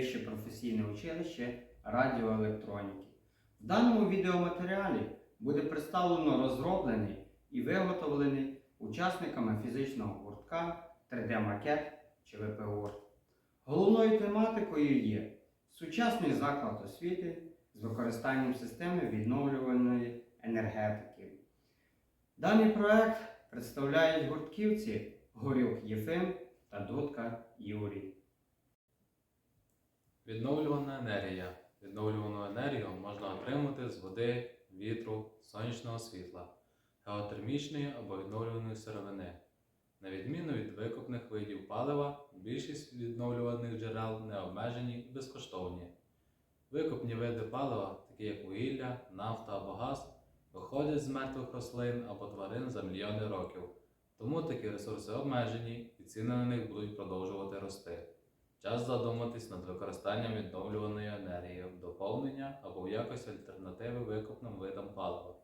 Вище професійне училище радіоелектроніки. В даному відеоматеріалі буде представлено розроблений і виготовлений учасниками фізичного гуртка 3D-макет чи ВПО. Головною тематикою є сучасний заклад освіти з використанням системи відновлювальної енергетики. Даний проект представляють гуртківці Горюк Єфим та Дудка Юрій. Відновлювана енергія. Відновлювану енергію можна отримати з води, вітру, сонячного світла, геотермічної або відновлюваної сировини. На відміну від викопних видів палива, більшість відновлюваних джерел не обмежені і безкоштовні. Викопні види палива, такі як вугілля, нафта або газ, виходять з мертвих рослин або тварин за мільйони років, тому такі ресурси обмежені і ціни на них будуть продовжувати рости. Час задуматись над використанням відновлюваної енергії в доповнення або в якості альтернативи викопним видам палива.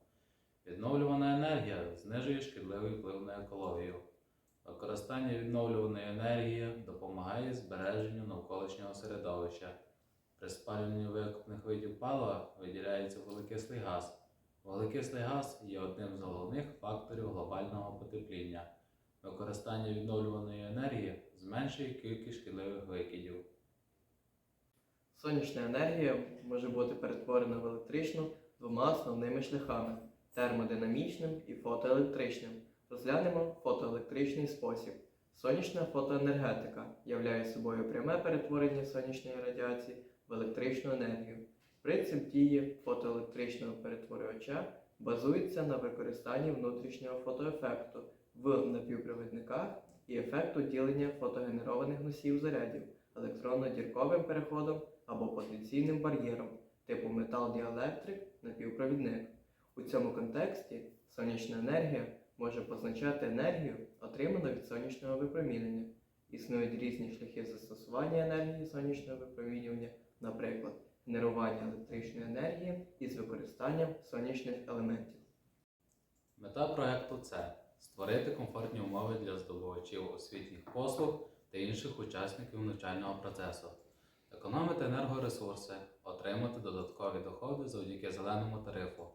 Відновлювана енергія знижує шкідливий вплив на екологію. Використання відновлюваної енергії допомагає збереженню навколишнього середовища. При спалюванні викопних видів палива виділяється вуглекислий газ. Вуглекислий газ є одним з головних факторів глобального потепління. Використання відновлюваної енергії зменшує кількість шкідливих викидів. Сонячна енергія може бути перетворена в електричну двома основними шляхами термодинамічним і фотоелектричним. Розглянемо фотоелектричний спосіб. Сонячна фотоенергетика являє собою пряме перетворення сонячної радіації в електричну енергію. Принцип дії фотоелектричного перетворювача базується на використанні внутрішнього фотоефекту в напівпровідниках і ефекту ділення фотогенерованих носіїв зарядів електронно-дірковим переходом або потенційним бар'єром типу метал-діелектрик напівпровідник. У цьому контексті сонячна енергія може позначати енергію, отриману від сонячного випромінення. Існують різні шляхи застосування енергії сонячного випромінювання, наприклад, генерування електричної енергії із використанням сонячних елементів. Мета проекту це створити комфортні умови для здобувачів освітніх послуг та інших учасників навчального процесу, економити енергоресурси, отримати додаткові доходи завдяки зеленому тарифу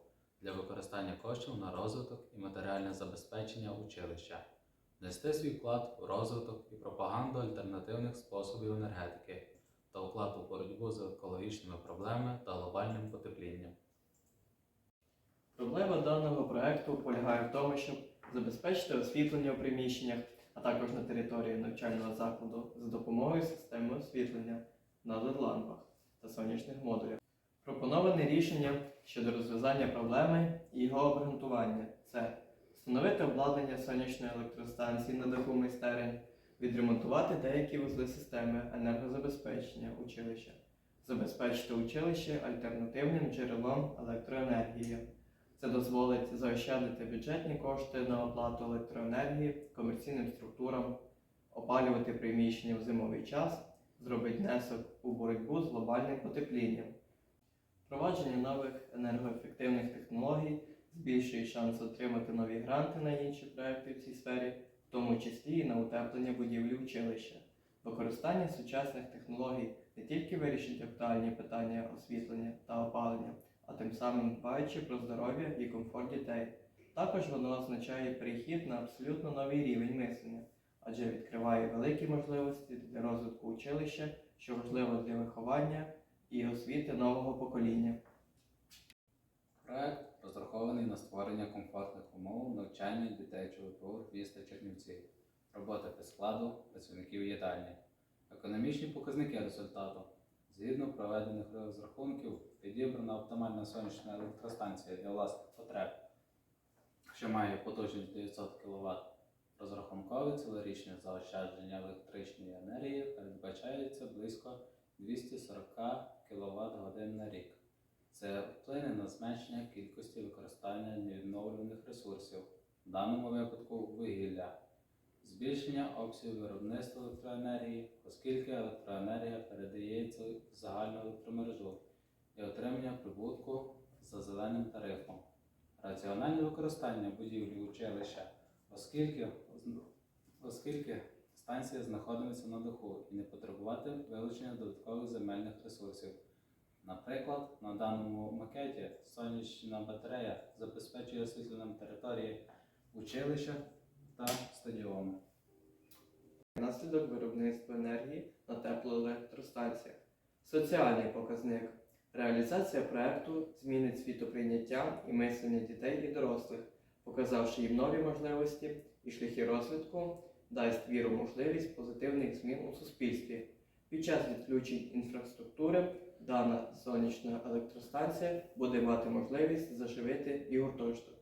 для використання коштів на розвиток і матеріальне забезпечення училища, внести свій вклад у розвиток і пропаганду альтернативних способів енергетики та вклад у боротьбу з екологічними проблемами та глобальним потеплінням. Проблема даного проекту полягає в тому, щоб забезпечити освітлення у приміщеннях, а також на території навчального закладу за допомогою системи освітлення на LED-лампах та сонячних модулях. Пропоноване рішення щодо розв'язання проблеми і його обґрунтування це встановити обладнання сонячної електростанції на даху майстерень, відремонтувати деякі вузли системи енергозабезпечення училища, забезпечити училище альтернативним джерелом електроенергії. Це дозволить заощадити бюджетні кошти на оплату електроенергії комерційним структурам, опалювати приміщення в зимовий час, зробить внесок у боротьбу з глобальним потеплінням. Впровадження нових енергоефективних технологій збільшує шанс отримати нові гранти на інші проекти в цій сфері, в тому числі і на утеплення будівлі училища. Використання сучасних технологій не тільки вирішить актуальні питання освітлення та опалення, а тим самим дбаючи про здоров'я і комфорт дітей. Також воно означає перехід на абсолютно новий рівень мислення, адже відкриває великі можливості для розвитку училища, що важливо для виховання і освіти нового покоління. Проект розрахований на створення комфортних умов навчання дітей ЧВПУ міста Чернівці, робота без складу працівників їдальні, економічні показники результату. Згідно проведених розрахунків, підібрана оптимальна сонячна електростанція для власних потреб, що має потужність 900 кВт. Розрахункове цілорічне заощадження електричної енергії передбачається близько 240 кВт годин на рік. Це вплине на зменшення кількості використання невідновлюваних ресурсів, в даному випадку вугілля, збільшення обсягу виробництва електроенергії, оскільки електроенергія передається в загальну електромережу і отримання прибутку за зеленим тарифом, раціональне використання будівлі училища, оскільки, оскільки електростанція знаходитиметься на даху і не потребувати вилучення додаткових земельних ресурсів. Наприклад, на даному макеті сонячна батарея забезпечує освітленням території училища та стадіону. Наслідок виробництва енергії на теплоелектростанціях. Соціальний показник. Реалізація проекту змінить світоприйняття і мислення дітей і дорослих, показавши їм нові можливості і шляхи розвитку, дасть віру можливість позитивних змін у суспільстві. Під час відключень інфраструктури дана сонячна електростанція буде мати можливість заживити і гуртожиток.